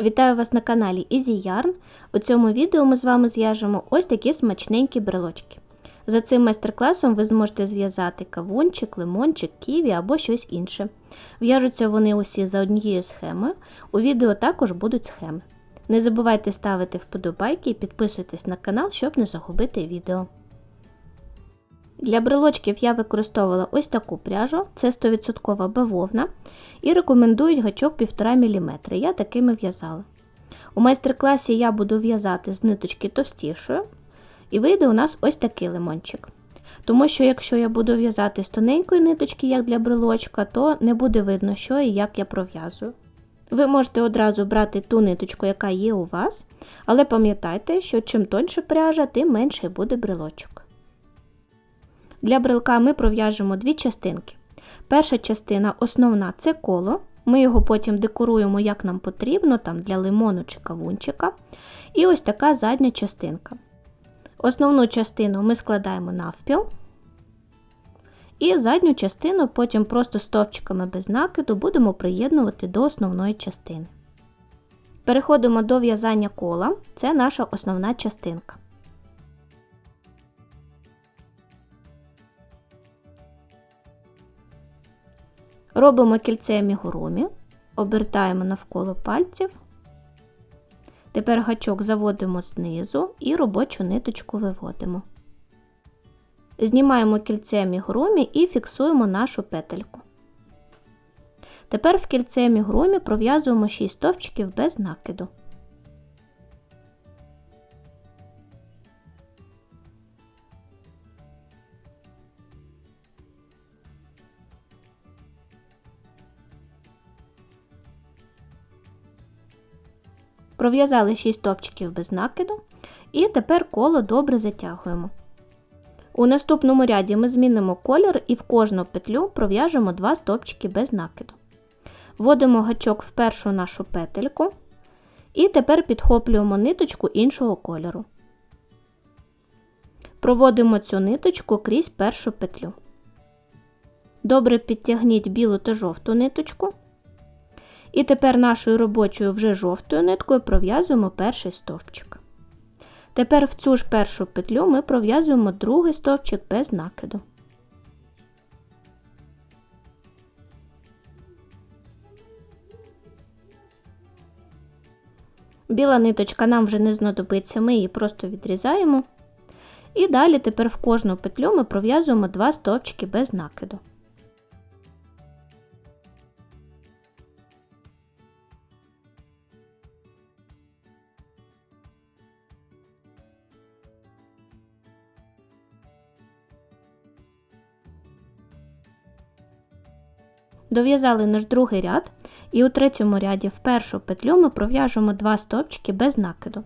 Вітаю вас на каналі Easy Yarn. У цьому відео ми з вами зв'яжемо ось такі смачненькі брелочки. За цим майстер-класом ви зможете зв'язати кавунчик, лимончик, ківі або щось інше. В'яжуться вони усі за однією схемою. У відео також будуть схеми. Не забувайте ставити вподобайки і підписуйтесь на канал, щоб не загубити відео. Для брелочків я використовувала ось таку пряжу, це 100% бавовна, і рекомендують гачок 1,5 мм. Я такими в'язала. У майстер-класі я буду в'язати з ниточки товстішою, і вийде у нас ось такий лимончик. Тому що, якщо я буду в'язати з тоненької ниточки, як для брелочка, то не буде видно, що і як я пров'язую. Ви можете одразу брати ту ниточку, яка є у вас, але пам'ятайте, що чим тоньше пряжа, тим менше буде брелочок. Для брелка ми пров'яжемо дві частинки. Перша частина основна це коло. Ми його потім декоруємо, як нам потрібно, там для лимону чи кавунчика. І ось така задня частинка. Основну частину ми складаємо навпіл. І задню частину потім просто стовпчиками без накиду будемо приєднувати до основної частини. Переходимо до в'язання кола, це наша основна частинка. Робимо кільце мігурумі, обертаємо навколо пальців. Тепер гачок заводимо знизу і робочу ниточку виводимо. Знімаємо кільце мігурумі і фіксуємо нашу петельку. Тепер в кільце мігурумі пров'язуємо 6 стовпчиків без накиду. Пров'язали 6 стовпчиків без накиду і тепер коло добре затягуємо. У наступному ряді ми змінимо колір і в кожну петлю пров'яжемо 2 стовпчики без накиду. Вводимо гачок в першу нашу петельку і тепер підхоплюємо ниточку іншого кольору. Проводимо цю ниточку крізь першу петлю. Добре підтягніть білу та жовту ниточку. І тепер нашою робочою вже жовтою ниткою пров'язуємо перший стовпчик. Тепер в цю ж першу петлю ми пров'язуємо другий стовпчик без накиду. Біла ниточка нам вже не знадобиться, ми її просто відрізаємо. І далі тепер в кожну петлю ми пров'язуємо два стовпчики без накиду. Дов'язали наш другий ряд, і у третьому ряді в першу петлю ми пров'яжемо 2 стовпчики без накиду.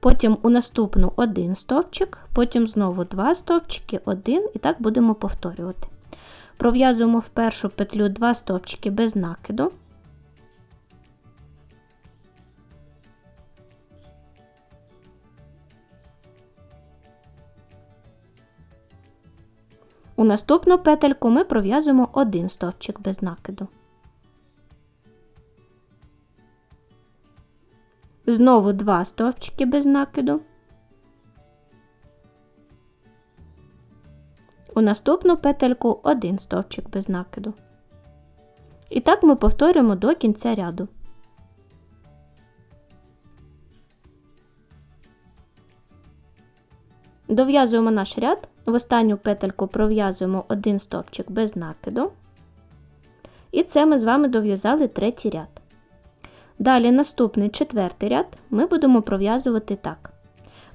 Потім у наступну один стовпчик, потім знову 2 стовпчики, один і так будемо повторювати. Пров'язуємо в першу петлю 2 стовпчики без накиду. У наступну петельку ми пров'язуємо один стовпчик без накиду. Знову два стовпчики без накиду. У наступну петельку один стовпчик без накиду. І так ми повторюємо до кінця ряду. Дов'язуємо наш ряд, в останню петельку пров'язуємо один стовпчик без накиду. І це ми з вами дов'язали третій ряд. Далі наступний четвертий ряд ми будемо пров'язувати так.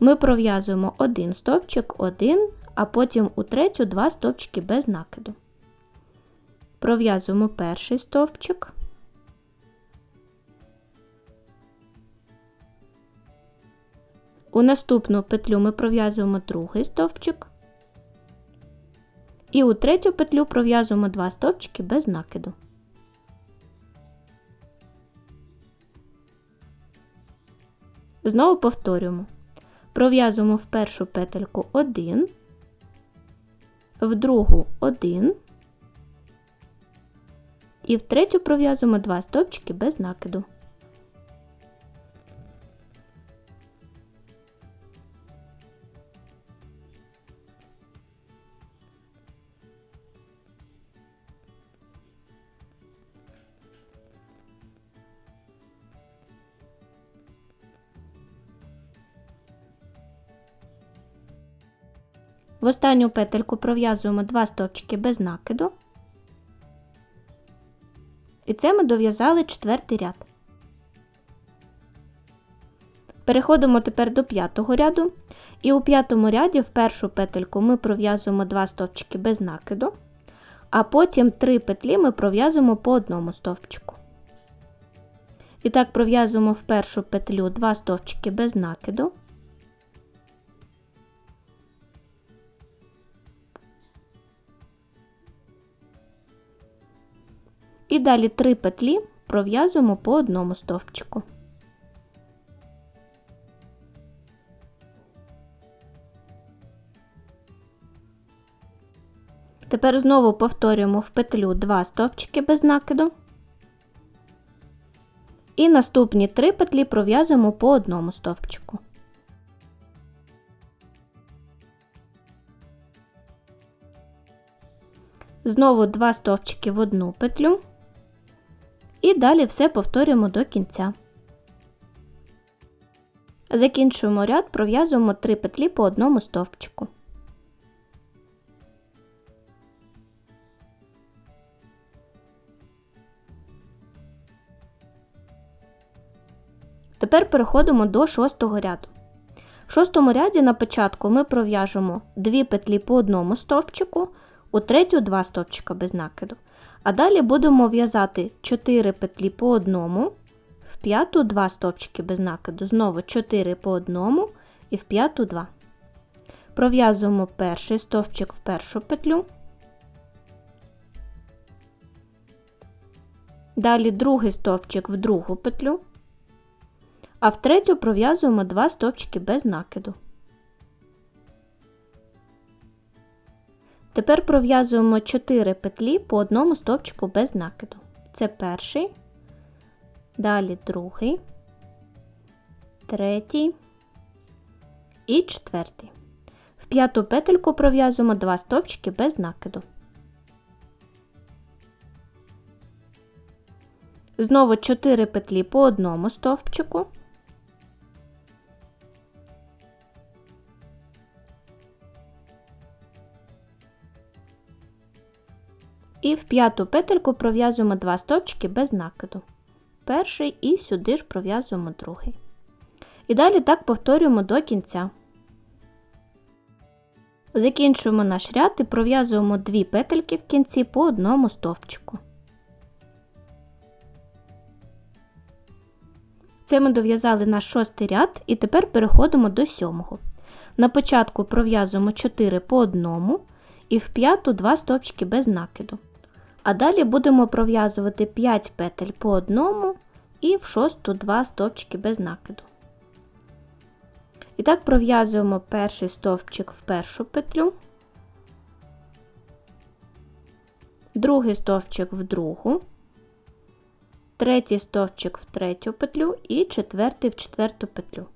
Ми пров'язуємо один стовпчик, один, а потім у третю два стовпчики без накиду. Пров'язуємо перший стовпчик. У наступну петлю ми пров'язуємо другий стовпчик. І у третю петлю пров'язуємо два стовпчики без накиду. Знову повторюємо. Пров'язуємо в першу петельку 1, в другу 1 і в третю пров'язуємо два стовпчики без накиду. В останню петельку пров'язуємо 2 стовпчики без накиду. І це ми дов'язали четвертий ряд. Переходимо тепер до п'ятого ряду. І у п'ятому ряді в першу петельку ми пров'язуємо 2 стовпчики без накиду, а потім 3 петлі ми пров'язуємо по одному стовпчику. І так пров'язуємо в першу петлю 2 стовпчики без накиду. І далі 3 петлі пров'язуємо по одному стовпчику. Тепер знову повторюємо в петлю 2 стовпчики без накиду. І наступні 3 петлі пров'язуємо по одному стовпчику. Знову 2 стовпчики в одну петлю. І далі все повторюємо до кінця. Закінчуємо ряд, пров'язуємо 3 петлі по одному стовпчику. Тепер переходимо до шостого ряду. В шостому ряді на початку ми пров'яжемо 2 петлі по одному стовпчику, у третю 2 стовпчика без накиду. А далі будемо в'язати 4 петлі по одному, в п'яту 2 стовпчики без накиду, знову 4 по одному і в п'яту 2. Пров'язуємо перший стовпчик в першу петлю. Далі другий стовпчик в другу петлю а в третю пров'язуємо 2 стовпчики без накиду. Тепер пров'язуємо 4 петлі по одному стовпчику без накиду. Це перший, далі другий, третій і четвертий. В п'яту петельку пров'язуємо 2 стовпчики без накиду. Знову 4 петлі по одному стовпчику. І в п'яту петельку пров'язуємо 2 стовпчики без накиду. Перший і сюди ж пров'язуємо другий. І далі так повторюємо до кінця. Закінчуємо наш ряд і пров'язуємо 2 петельки в кінці по одному стовпчику. Це ми дов'язали наш шостий ряд і тепер переходимо до сьомого. На початку пров'язуємо 4 по одному і в п'яту 2 стовпчики без накиду. А далі будемо пров'язувати 5 петель по одному і в шосту 2 стовпчики без накиду. І так пров'язуємо перший стовпчик в першу петлю, другий стовпчик в другу, третій стовпчик в третю петлю і четвертий в четверту петлю.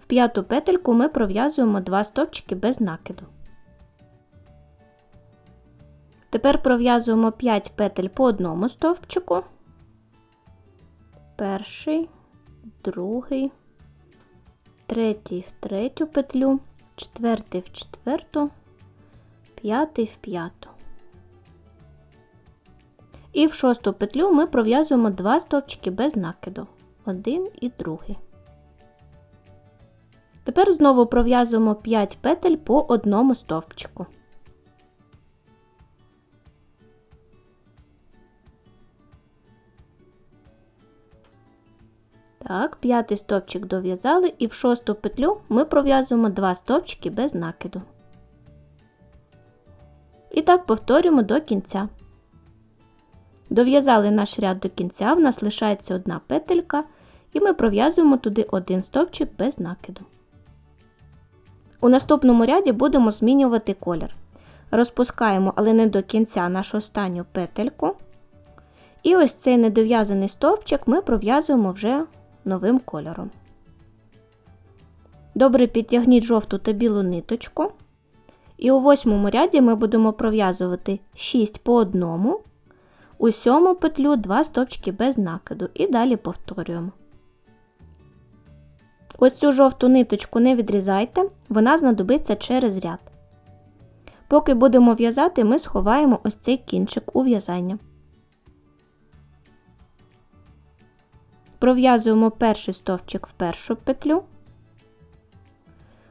В п'яту петельку ми пров'язуємо 2 стовпчики без накиду. Тепер пров'язуємо 5 петель по одному стовпчику. Перший, другий, третій в третю петлю, четвертий в четверту, п'ятий в п'яту. І в шосту петлю ми пров'язуємо 2 стовпчики без накиду. Один і другий. Тепер знову пров'язуємо 5 петель по одному стовпчику. Так, п'ятий стовпчик дов'язали і в шосту петлю ми пров'язуємо 2 стовпчики без накиду. І так повторюємо до кінця. Дов'язали наш ряд до кінця, в нас лишається одна петелька, і ми пров'язуємо туди один стовпчик без накиду. У наступному ряді будемо змінювати колір. Розпускаємо, але не до кінця нашу останню петельку. І ось цей недов'язаний стовпчик ми пров'язуємо вже новим кольором. Добре підтягніть жовту та білу ниточку. І у восьмому ряді ми будемо пров'язувати 6 по одному, у сьому петлю 2 стовпчики без накиду і далі повторюємо. Ось цю жовту ниточку не відрізайте, вона знадобиться через ряд. Поки будемо в'язати, ми сховаємо ось цей кінчик у в'язання. Пров'язуємо перший стовпчик в першу петлю.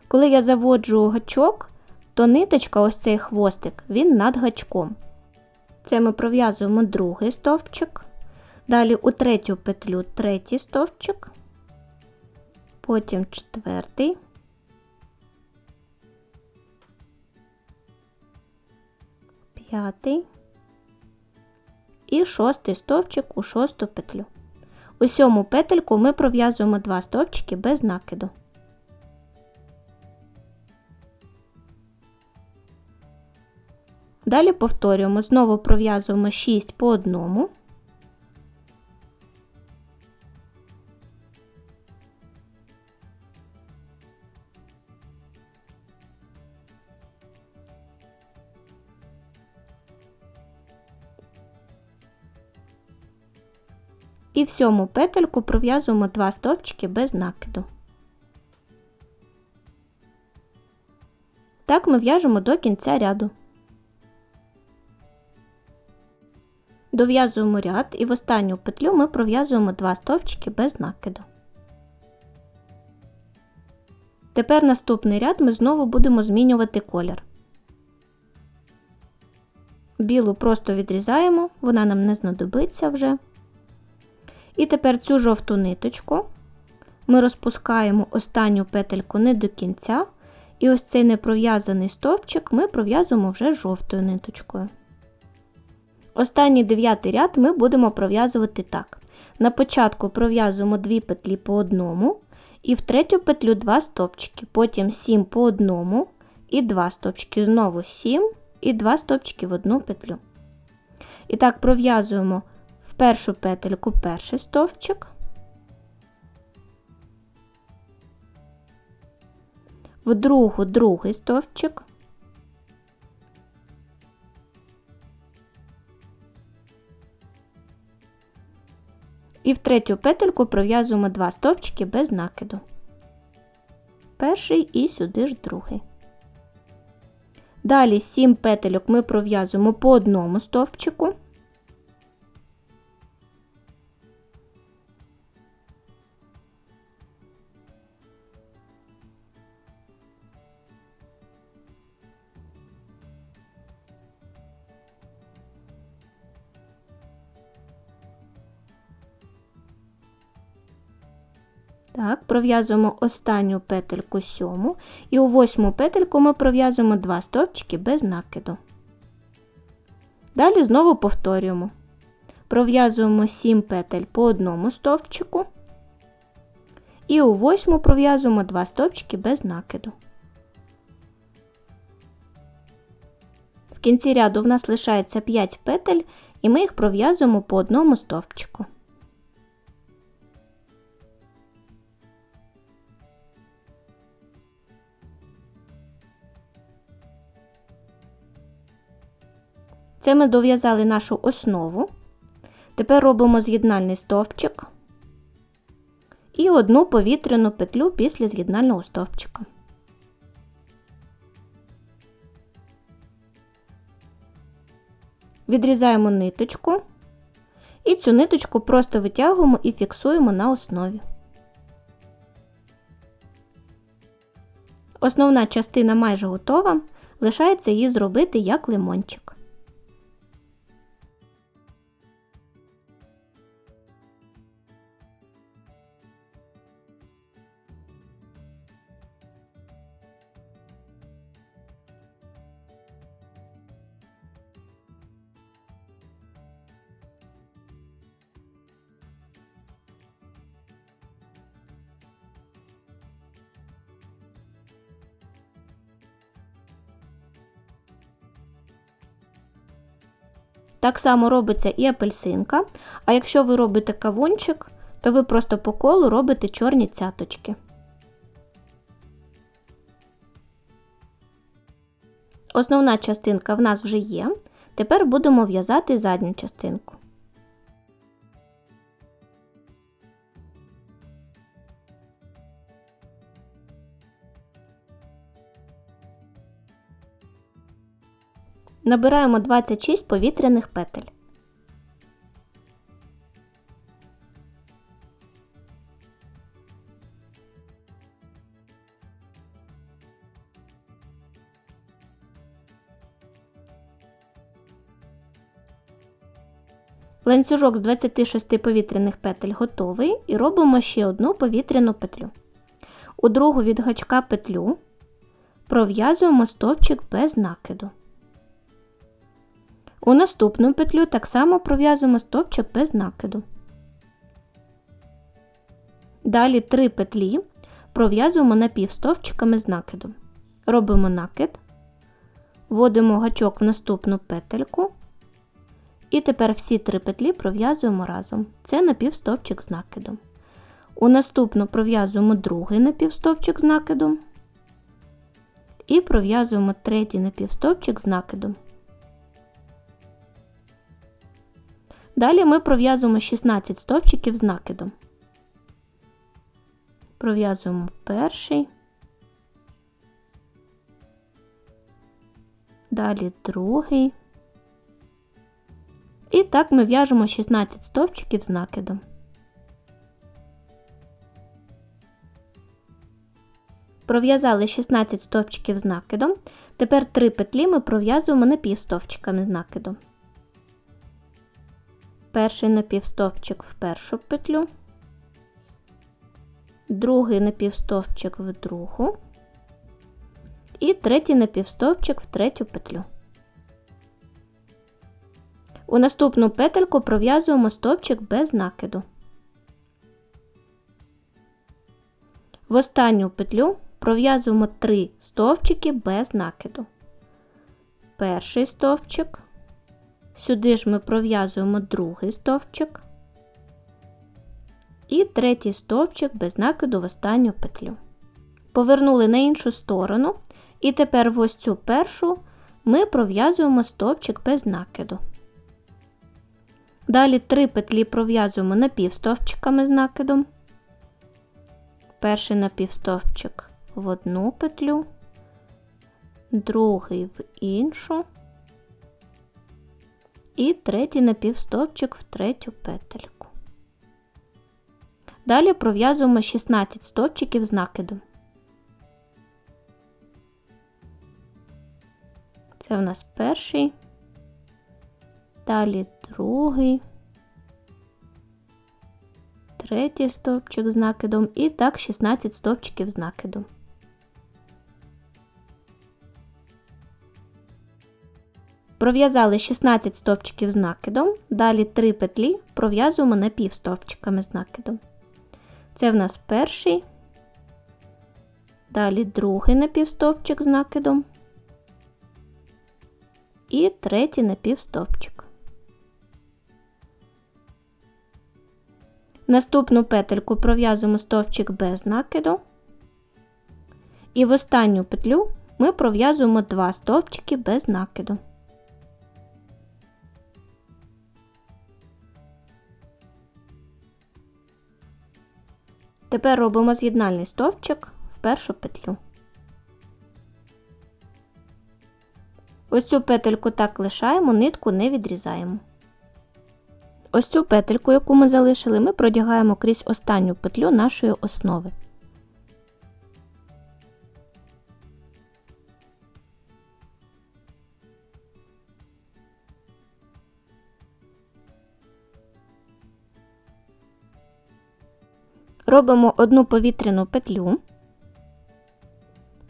Коли я заводжу гачок, то ниточка, ось цей хвостик, він над гачком. Це ми пров'язуємо другий стовпчик. Далі у третю петлю третій стовпчик, потім четвертий, п'ятий і шостий стовпчик у шосту петлю. У сьому петельку ми пров'язуємо два стовпчики без накиду. Далі повторюємо, знову пров'язуємо 6 по одному. В сьому петельку пров'язуємо два стовпчики без накиду. Так ми в'яжемо до кінця ряду. Дов'язуємо ряд і в останню петлю ми пров'язуємо два стовпчики без накиду. Тепер наступний ряд ми знову будемо змінювати колір. Білу просто відрізаємо, вона нам не знадобиться вже. І тепер цю жовту ниточку ми розпускаємо останню петельку не до кінця, і ось цей непров'язаний стовпчик ми пров'язуємо вже жовтою ниточкою. Останній дев'ятий ряд ми будемо пров'язувати так. На початку пров'язуємо 2 петлі по одному, і в третю петлю 2 стопчики, потім 7 по одному і 2 стопчики, знову 7 і 2 стопчики в одну петлю. І так пров'язуємо першу петельку перший стовпчик, в другу другий стовпчик, І в третю петельку пров'язуємо два стовпчики без накиду. Перший і сюди ж другий. Далі 7 петельок ми пров'язуємо по одному стовпчику. Так, пров'язуємо останню петельку сьому і у восьму петельку ми пров'язуємо два стовпчики без накиду. Далі знову повторюємо. Пров'язуємо 7 петель по одному стовпчику. І у восьму пров'язуємо два стовпчики без накиду. В кінці ряду в нас лишається 5 петель, і ми їх пров'язуємо по одному стовпчику. Це ми дов'язали нашу основу. Тепер робимо з'єднальний стовпчик і одну повітряну петлю після з'єднального стовпчика. Відрізаємо ниточку і цю ниточку просто витягуємо і фіксуємо на основі. Основна частина майже готова, лишається її зробити як лимончик. Так само робиться і апельсинка. А якщо ви робите кавунчик, то ви просто по колу робите чорні цяточки. Основна частинка в нас вже є. Тепер будемо в'язати задню частинку. Набираємо 26 повітряних петель. Ланцюжок з 26 повітряних петель готовий і робимо ще одну повітряну петлю. У другу від гачка петлю пров'язуємо стовпчик без накиду. У наступну петлю так само пров'язуємо стовпчик без накиду. Далі три петлі пров'язуємо напівстовпчиками з накидом. Робимо накид, вводимо гачок в наступну петельку. І тепер всі три петлі пров'язуємо разом. Це напівстовпчик з накидом. У наступну пров'язуємо другий напівстовпчик з накидом. І пров'язуємо третій напівстовпчик з накидом. Далі ми пров'язуємо 16 стовпчиків з накидом. Пров'язуємо перший, далі другий. І так ми в'яжемо 16 стовпчиків з накидом. Пров'язали 16 стовпчиків з накидом. Тепер 3 петлі ми пров'язуємо напівстовпчиками з накидом. Перший напівстовпчик в першу петлю, другий напівстовпчик в другу і третій напівстовпчик в третю петлю. У наступну петельку пров'язуємо стовпчик без накиду. В останню петлю пров'язуємо 3 стовпчики без накиду. Перший стовпчик, сюди ж ми пров'язуємо другий стовпчик і третій стовпчик без накиду в останню петлю. Повернули на іншу сторону, і тепер в ось цю першу ми пров'язуємо стовпчик без накиду. Далі три петлі пров'язуємо напівстовпчиками з накидом. Перший напівстовпчик в одну петлю, другий в іншу і третій напівстовпчик в третю петельку. Далі пров'язуємо 16 стовпчиків з накидом. Це в нас перший далі другий, третій стовпчик з накидом і так 16 стовпчиків з накидом. Пров'язали 16 стовпчиків з накидом, далі 3 петлі пров'язуємо напівстовпчиками з накидом. Це в нас перший, далі другий напівстовпчик з накидом і третій напівстовпчик. Наступну петельку пров'язуємо стовпчик без накиду. І в останню петлю ми пров'язуємо два стовпчики без накиду. Тепер робимо з'єднальний стовпчик в першу петлю. Ось цю петельку так лишаємо, нитку не відрізаємо. Ось цю петельку, яку ми залишили, ми продягаємо крізь останню петлю нашої основи. Робимо одну повітряну петлю.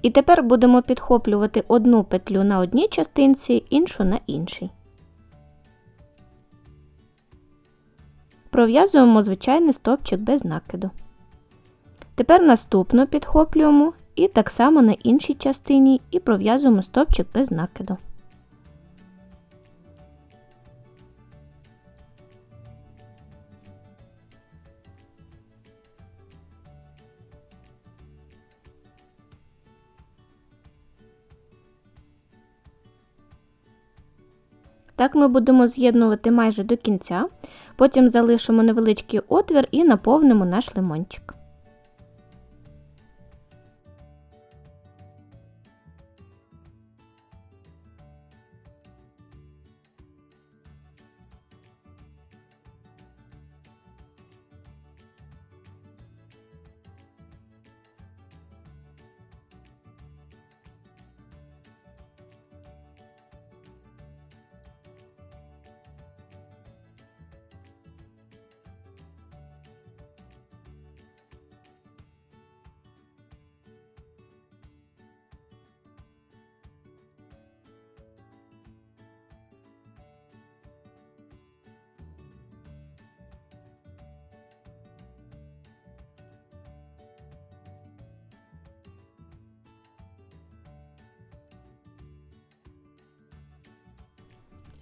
І тепер будемо підхоплювати одну петлю на одній частинці, іншу на іншій. Пров'язуємо звичайний стовпчик без накиду. Тепер наступну підхоплюємо і так само на іншій частині і пров'язуємо стовпчик без накиду. Так ми будемо з'єднувати майже до кінця, потім залишимо невеличкий отвір і наповнимо наш лимончик.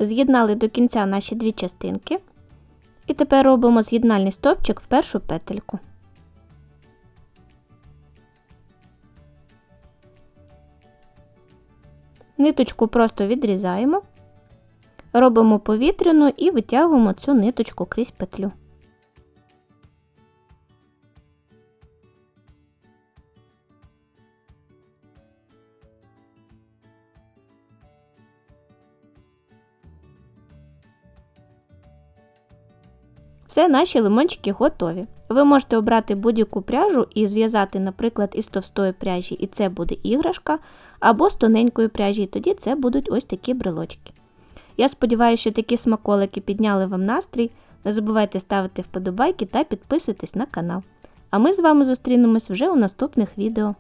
З'єднали до кінця наші дві частинки. І тепер робимо з'єднальний стовпчик в першу петельку. Ниточку просто відрізаємо, робимо повітряну і витягуємо цю ниточку крізь петлю. Все, наші лимончики готові. Ви можете обрати будь-яку пряжу і зв'язати, наприклад, із товстої пряжі, і це буде іграшка, або з тоненької пряжі, і тоді це будуть ось такі брелочки. Я сподіваюся, що такі смаколики підняли вам настрій. Не забувайте ставити вподобайки та підписуйтесь на канал. А ми з вами зустрінемось вже у наступних відео.